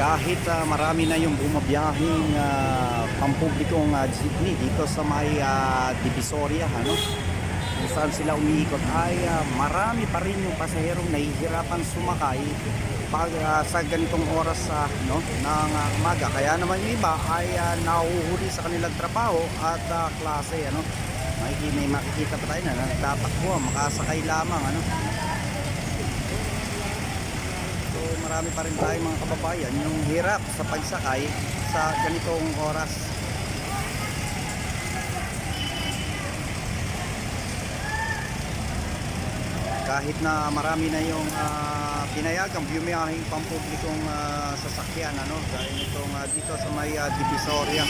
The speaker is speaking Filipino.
kahit ah, marami na yung bumabiyahing uh, pampublikong ah, jeepney dito sa may ah, Divisoria ano kung saan sila umiikot ay ah, marami pa rin yung pasaherong nahihirapan sumakay pag ah, sa ganitong oras sa no ng ah, umaga. Kaya naman yung iba ay ah, nahuhuli sa kanilang trabaho at ah, klase ano. Makikita, may makikita pa tayo na nagtatakbo makasakay lamang ano marami pa rin tayong mga kababayan yung hirap sa pagsakay sa ganitong oras. Kahit na marami na yung uh, pinayagang bumiyahing pampublikong ah, sasakyan ano dahil itong ah, dito sa may ah, Divisoria.